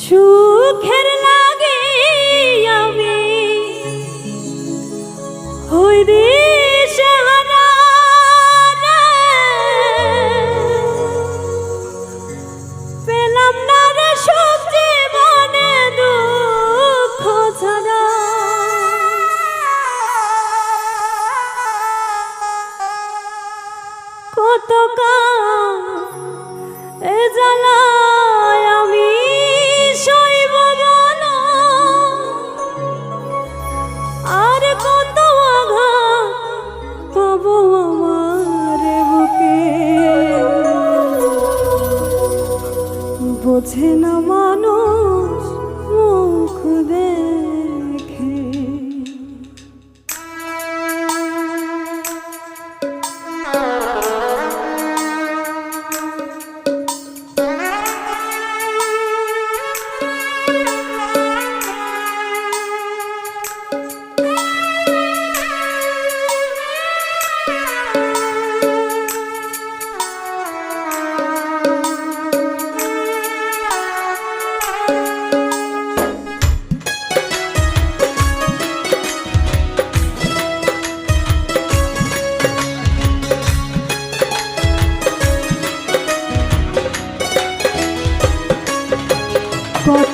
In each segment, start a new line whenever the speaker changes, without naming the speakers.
秋 cinema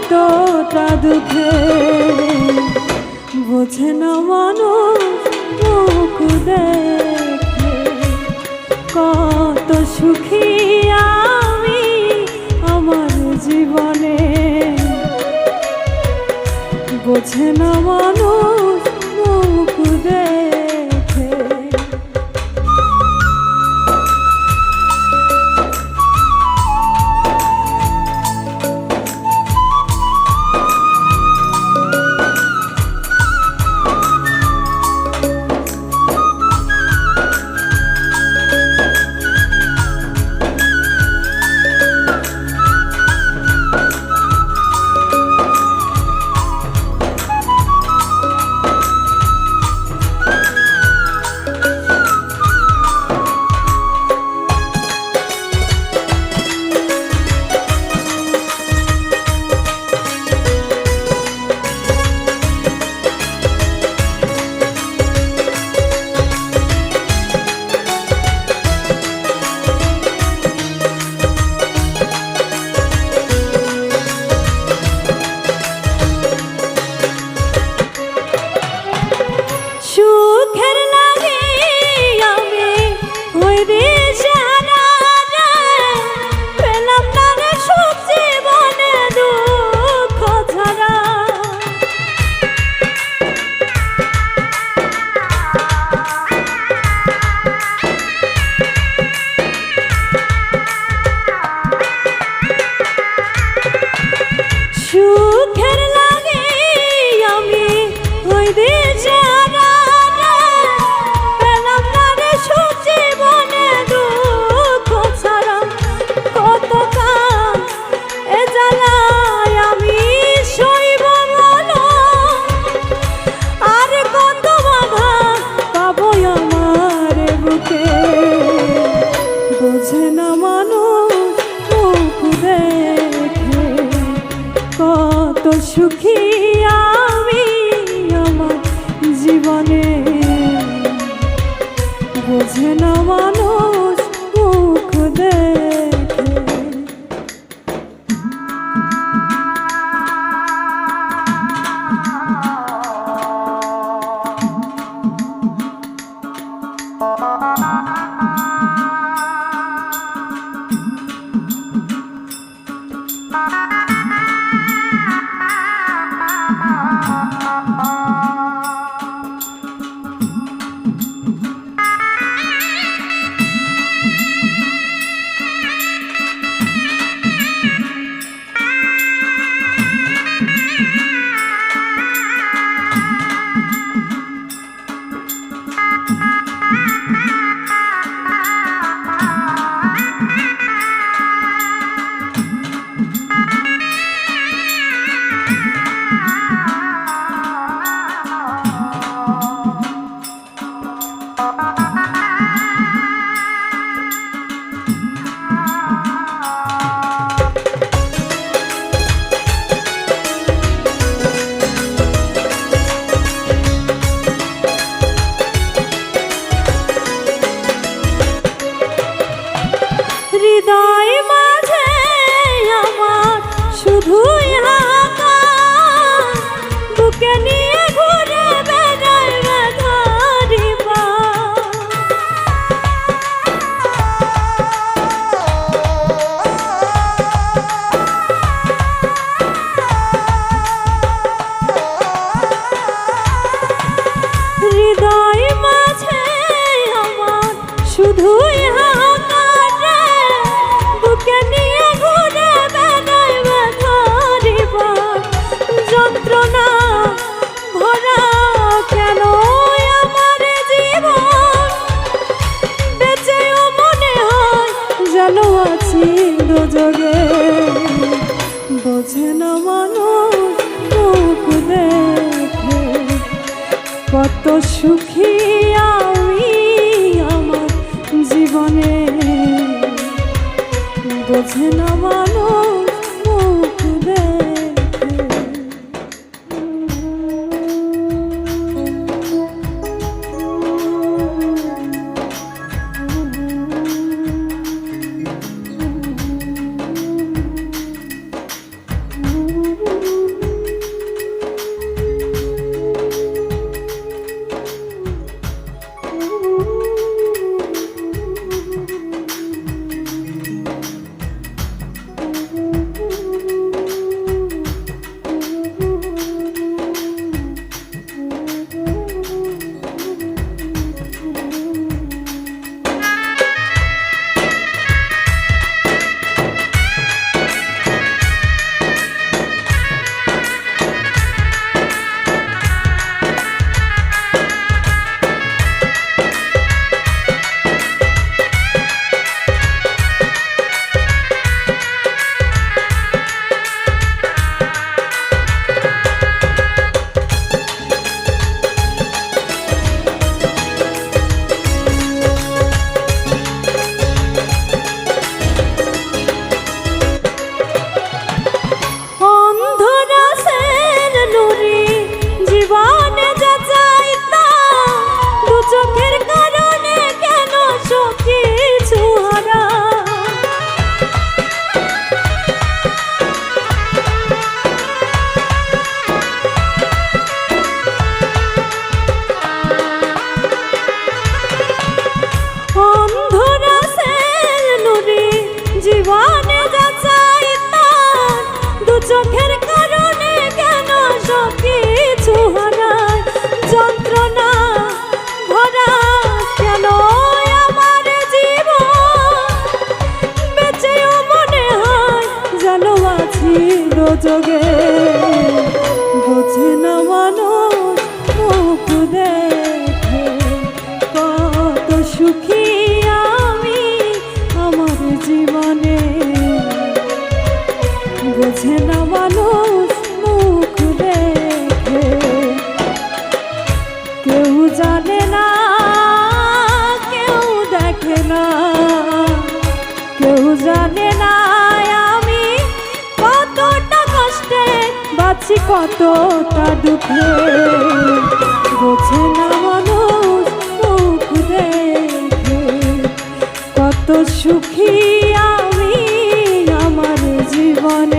এতটা দুঃখে beija Thank. সুখী আমি আমার জীবনে। বোঝে না কতটা দুঃখে বোঝে না মানুষ মুখ দেখে। কত সুখী আমি আমার জীবনে।